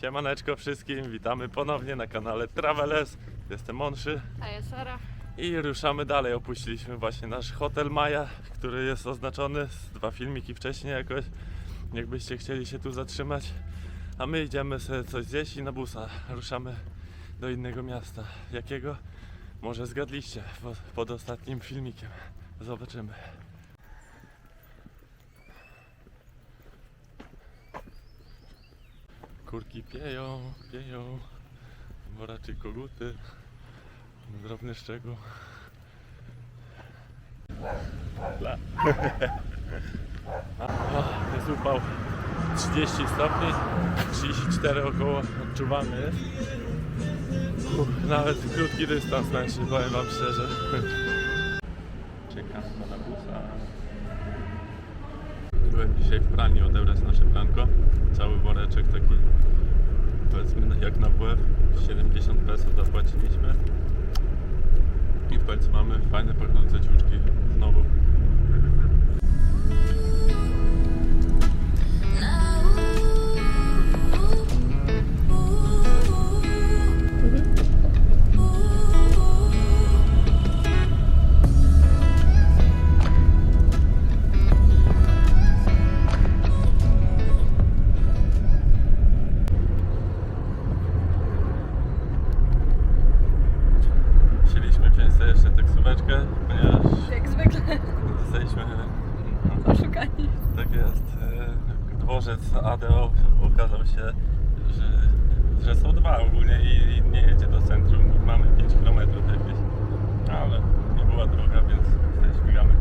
Siemaneczko wszystkim, witamy ponownie na kanale Traveles. Jestem Monszy A ja Sara. i ruszamy dalej. Opuściliśmy właśnie nasz hotel Maja, który jest oznaczony z dwa filmiki wcześniej jakoś. Jakbyście chcieli się tu zatrzymać. A my idziemy sobie coś zjeść i na busa ruszamy do innego miasta. Jakiego? Może zgadliście po- pod ostatnim filmikiem. Zobaczymy. Kurki pieją, pieją, bo raczej koguty, drobny szczegół. La. O, jest upał 30 stopni, 34 około odczuwalny jest. Uff, nawet krótki dystans męczy, powiem wam szczerze. Czekam na busa. Byłem dzisiaj w pralni odebrać nasze pranko. Cały woreczek taki powiedzmy jak na WF 70 peso zapłaciliśmy. I w końcu mamy fajne pachnące ciuczki znowu. Jest. e, Dworzec ADO okazał się, że, że są dwa ogólnie i, nie jedzie do centrum. Mamy 5 km jakieś. Ale nie była droga, więc sobie śmigamy.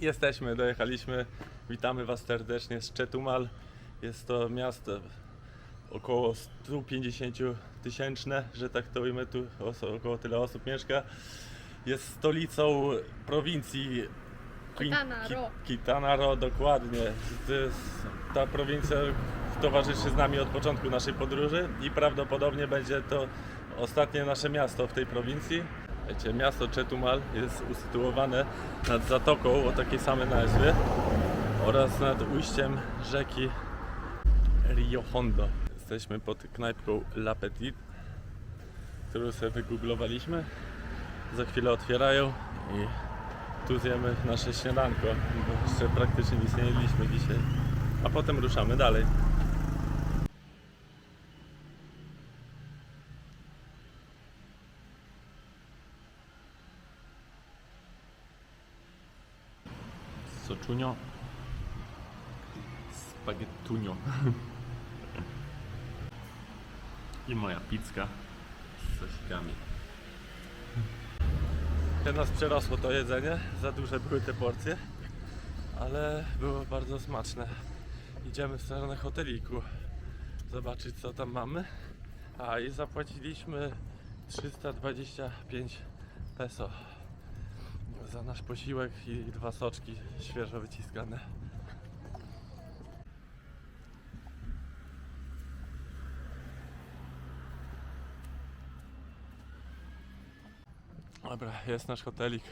Jesteśmy, dojechaliśmy. Witamy Was serdecznie z Chetumal. Jest to miasto około 150 tysięczne, że tak to ujmę, tu około tyle osób mieszka. Jest stolicą prowincji. Ki- Kitana Roo, dokładnie. Ta prowincja towarzyszy z nami od początku naszej podróży i prawdopodobnie będzie to ostatnie nasze miasto w tej prowincji. Wiecie, miasto Chetumal jest usytuowane nad zatoką o takiej samej nazwie oraz nad ujściem rzeki Rio Hondo. Jesteśmy pod knajpką La Petite, którą sobie wygooglowaliśmy. Za chwilę otwierają i tu zjemy nasze śniadanko, bo jeszcze praktycznie nic nie jedliśmy dzisiaj. A potem ruszamy dalej. Soczunio. Spaghettunio. I moja pizka z sosikami. Ja nas przerosło to jedzenie, za duże były te porcje, ale było bardzo smaczne. Idziemy w stronę hoteliku, zobaczyć co tam mamy. A i zapłaciliśmy 325 peso za nasz posiłek i dwa soczki świeżo wyciskane. Dobra, jest nasz hotelik.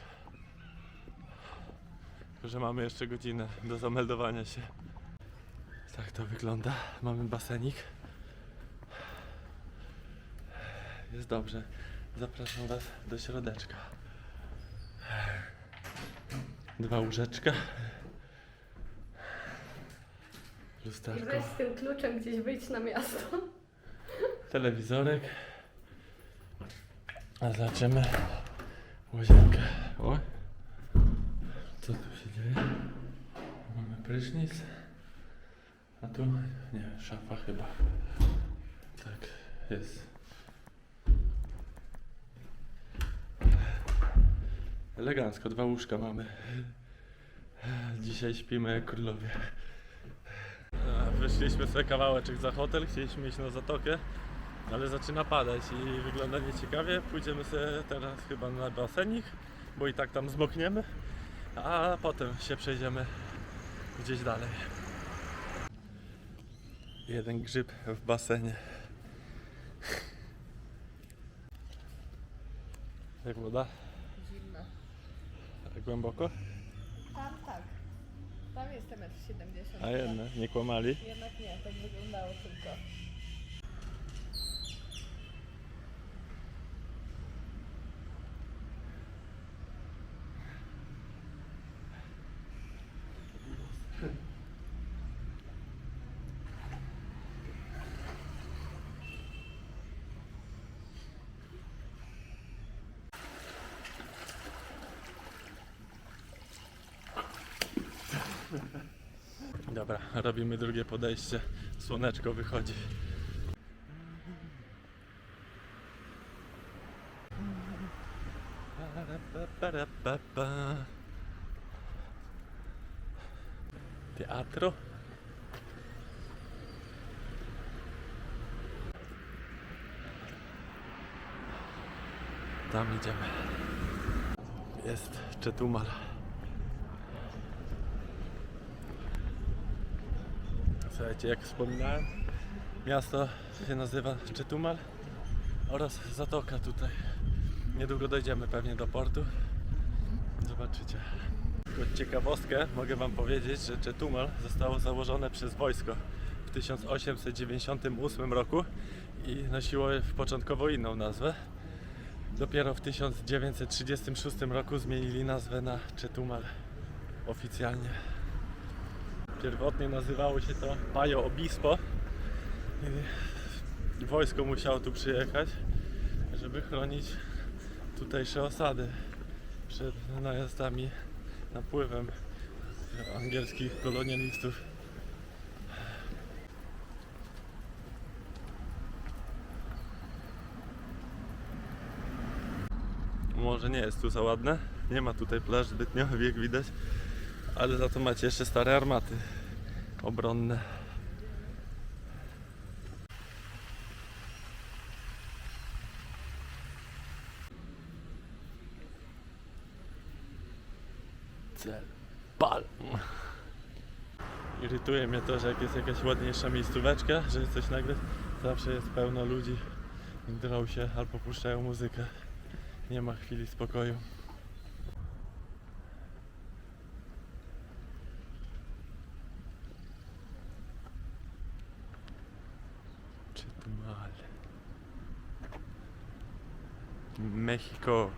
Tylko, że mamy jeszcze godzinę do zameldowania się. Tak to wygląda. Mamy basenik. Jest dobrze. Zapraszam Was do środeczka. Dwa łóżeczka. Lusterko. Weź z tym kluczem gdzieś wyjść na miasto. telewizorek. A zobaczymy łazienkę. O! Co tu się dzieje? Mamy prysznic. A tu, nie, szafa chyba. Tak, jest. Elegancko, dwa łóżka mamy. Dzisiaj śpimy jak królowie. Wyszliśmy sobie kawałeczek za hotel, chcieliśmy iść na zatokę, ale zaczyna padać i wygląda nieciekawie. Pójdziemy sobie teraz chyba na basenik, bo i tak tam zmokniemy, a potem się przejdziemy gdzieś dalej. Jeden grzyb w basenie. Jak woda? Zimno. Głęboko? Tam tak. Tam jest 1,70 m. A jedne, nie kłamali. Jednak nie, tak wyglądało tylko. Dobra, robimy drugie podejście. Słoneczko wychodzi. Teatro. Tam idziemy. Jest Czetumal. Słuchajcie, jak wspominałem, miasto się nazywa Chetumal oraz zatoka tutaj. Niedługo dojdziemy pewnie do portu. Zobaczycie. Tylko ciekawostkę mogę Wam powiedzieć, że Chetumal zostało założone przez wojsko w 1898 roku i nosiło początkowo inną nazwę. Dopiero w 1936 roku zmienili nazwę na Chetumal oficjalnie. Pierwotnie nazywało się to Pajo Obispo. I wojsko musiało tu przyjechać, żeby chronić tutejsze osady przed najazdami, napływem angielskich kolonialistów. Może nie jest tu za ładne, nie ma tutaj plaż zbytnio, jak widać, ale za to macie jeszcze stare armaty obronne. Cel. Pal. Irytuje mnie to, że jak jest jakaś ładniejsza miejscóweczka, że jest coś nagrać, zawsze jest pełno ludzi, drą się albo puszczają muzykę. Nie ma chwili spokoju. Chetumal. Mexico.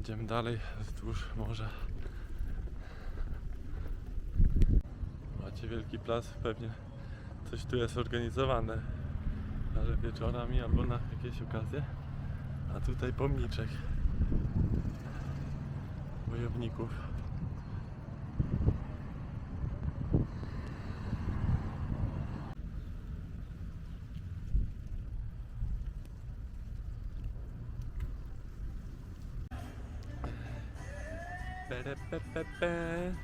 Idziemy dalej wzdłuż morza. Macie wielki plac, pewnie coś tu jest organizowane, ale wieczorami albo na jakieś okazje. A tutaj pomniczek wojowników. Pe-re-pe-pe-pe.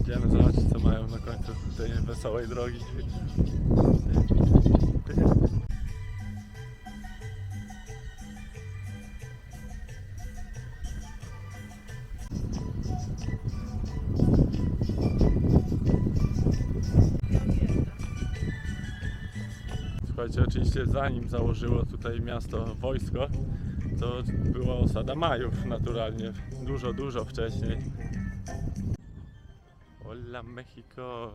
Idziemy zobaczyć co mają na końcu tej wesołej drogi. Słuchajcie, oczywiście zanim założyło tutaj miasto wojsko, to była osada Majów naturalnie, dużo, dużo wcześniej. Hola Mexico!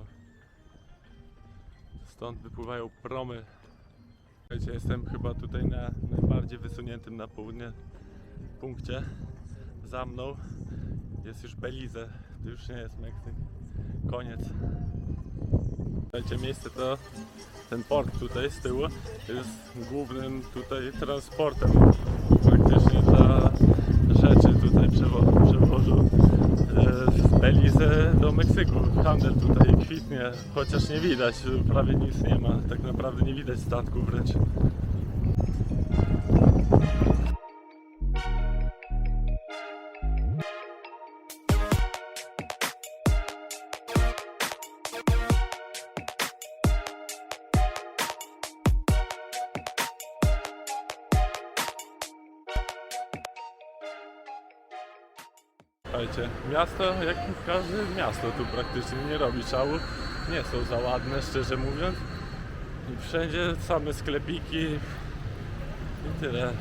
Stąd wypływają promy. Słuchajcie, jestem chyba tutaj na najbardziej wysuniętym na południe punkcie. Za mną jest już Belize, to już nie jest Meksyk. Koniec. Słuchajcie, miejsce to ten port tutaj z tyłu jest głównym tutaj transportem praktycznie dla rzeczy tutaj przewo- przewożą e, z Belize do Meksyku. Handel tutaj kwitnie, chociaż nie widać, prawie nic nie ma, tak naprawdę nie widać statków wręcz. Słuchajcie, miasto jak każde miasto tu praktycznie nie robi szału. Nie są za ładne, szczerze mówiąc. I wszędzie same sklepiki i tyle.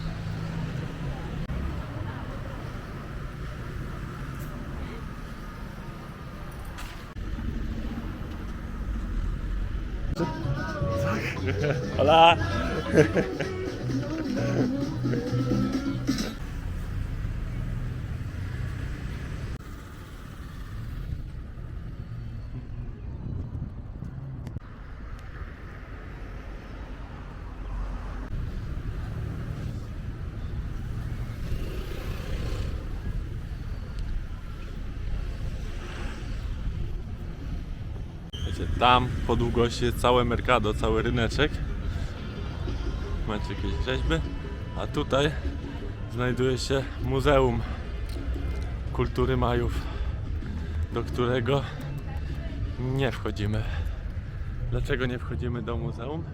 Hola! Tam po długości jest całe Mercado, cały ryneczek. Macie jakieś rzeźby. A tutaj znajduje się Muzeum Kultury Majów, do którego nie wchodzimy. Dlaczego nie wchodzimy do muzeum?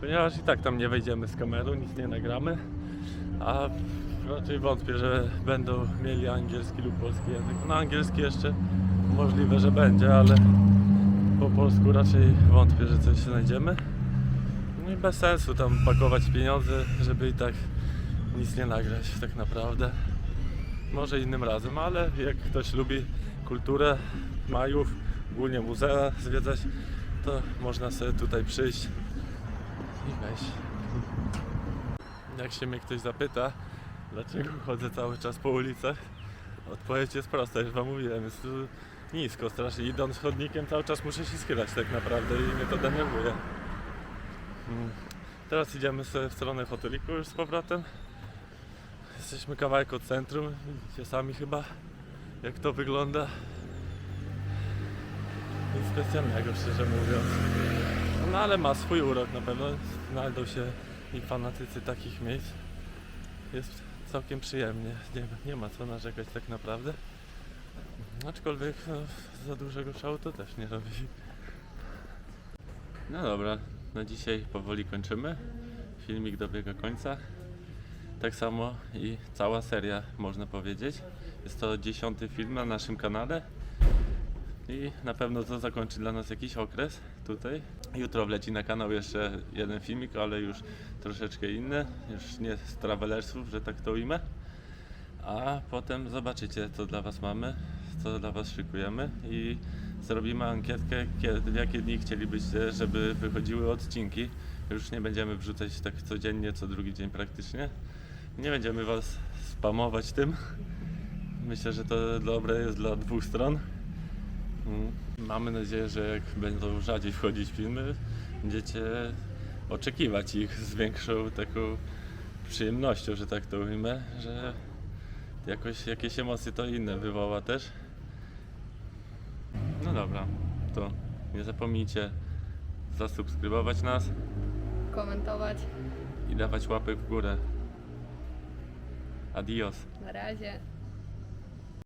Ponieważ i tak tam nie wejdziemy z kamerą, nic nie nagramy. A raczej wątpię, że będą mieli angielski lub polski język. No angielski jeszcze możliwe, że będzie, ale po polsku raczej wątpię, że coś znajdziemy. No i bez sensu tam pakować pieniądze, żeby i tak nic nie nagrać tak naprawdę. Może innym razem, ale jak ktoś lubi kulturę Majów, ogólnie muzea zwiedzać, to można sobie tutaj przyjść i wejść. Jak się mnie ktoś zapyta, dlaczego chodzę cały czas po ulicach, odpowiedź jest prosta, już wam mówiłem, jest nisko strasznie. Idąc chodnikiem cały czas muszę się skierać tak naprawdę i mnie to denerwuje. Mm. Teraz idziemy sobie w stronę hoteliku już z powrotem. Jesteśmy kawałek od centrum, widzicie sami chyba jak to wygląda. Nic specjalnego szczerze mówiąc. No ale ma swój urok na pewno. Znajdą się i fanatycy takich miejsc. Jest całkiem przyjemnie. Nie, nie ma co narzekać tak naprawdę. Aczkolwiek no, za dużego szału to też nie robi. No dobra, na dzisiaj powoli kończymy. Filmik dobiega końca. Tak samo i cała seria, można powiedzieć. Jest to dziesiąty film na naszym kanale. I na pewno to zakończy dla nas jakiś okres tutaj. Jutro wleci na kanał jeszcze jeden filmik, ale już troszeczkę inny. Już nie z travelersów, że tak to ujmę. A potem zobaczycie, co dla Was mamy, co dla Was szykujemy i zrobimy ankietkę, kiedy, w jakie dni chcielibyście, żeby wychodziły odcinki. Już nie będziemy wrzucać tak codziennie, co drugi dzień praktycznie. Nie będziemy Was spamować tym. Myślę, że to dobre jest dla dwóch stron. Mm. Mamy nadzieję, że jak będą rzadziej wchodzić filmy, będziecie oczekiwać ich z większą taką przyjemnością, że tak to ujmę, że jakoś jakieś emocje to inne wywoła też. Dobra, to nie zapomnijcie zasubskrybować nas Komentować. i dawać łapek w górę. Adios. Na razie.